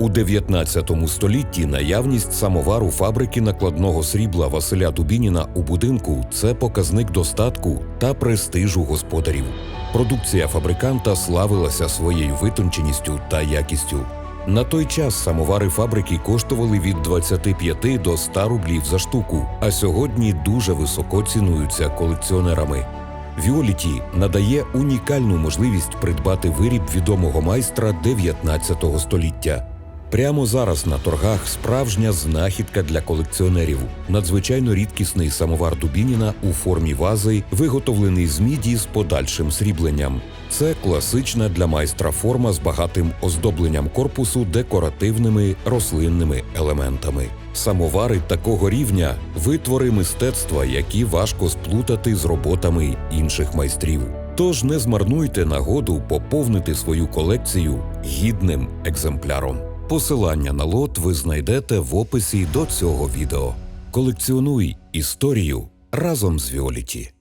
У 19 столітті наявність самовару фабрики накладного срібла Василя Дубініна у будинку це показник достатку та престижу господарів. Продукція фабриканта славилася своєю витонченістю та якістю. На той час самовари фабрики коштували від 25 до 100 рублів за штуку, а сьогодні дуже високо цінуються колекціонерами. Віоліті надає унікальну можливість придбати виріб відомого майстра 19 століття. Прямо зараз на торгах справжня знахідка для колекціонерів. Надзвичайно рідкісний самовар Дубініна у формі вази, виготовлений з міді з подальшим срібленням. Це класична для майстра форма з багатим оздобленням корпусу декоративними рослинними елементами. Самовари такого рівня витвори мистецтва, які важко сплутати з роботами інших майстрів. Тож не змарнуйте нагоду поповнити свою колекцію гідним екземпляром. Посилання на лот ви знайдете в описі до цього відео. Колекціонуй історію разом з Віоліті.